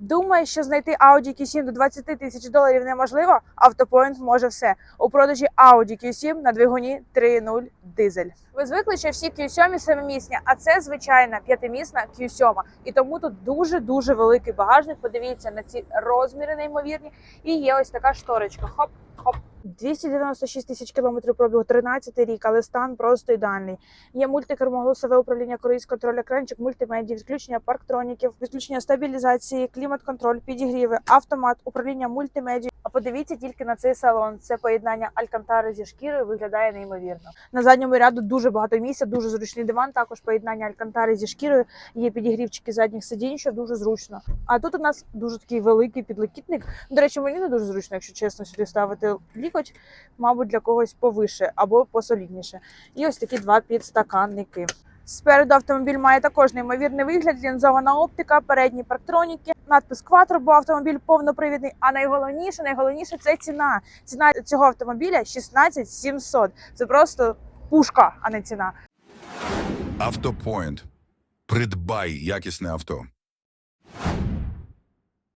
Думає, що знайти Audi Q7 до 20 тисяч доларів неможливо? Автопоінт може все. У продажі Audi Q7 на двигуні 3.0 дизель. Ви звикли, що всі Q7 семимісні, а це звичайна п'ятимісна Q7. І тому тут дуже дуже великий багажник. Подивіться на ці розміри неймовірні. І є ось така шторочка. Хоп. 296 тисяч кілометрів пробігу, 13 рік, але стан просто ідеальний. Є мультикермо, голосове управління, круїз контроль, екранчик, мультимедії, відключення парктроніків, відключення стабілізації, клімат-контроль, підігріви, автомат, управління мультимедією. А подивіться тільки на цей салон. Це поєднання алькантари зі шкірою виглядає неймовірно. На задньому ряду дуже багато місця, дуже зручний диван. Також поєднання алькантари зі шкірою. Є підігрівчики задніх сидінь, що дуже зручно. А тут у нас дуже такий великий підлокітник. До речі, мені не дуже зручно, якщо чесно, сюди ставити лікоть, мабуть, для когось повише або посолідніше. І ось такі два підстаканники. Спереду автомобіль має також неймовірний вигляд, лінзована оптика, передні парктроніки, надпис Quattro, бо автомобіль повнопривідний. А найголовніше, найголовніше це ціна. Ціна цього автомобіля 16 700. Це просто пушка, а не ціна. Автопоінт. Придбай якісне авто.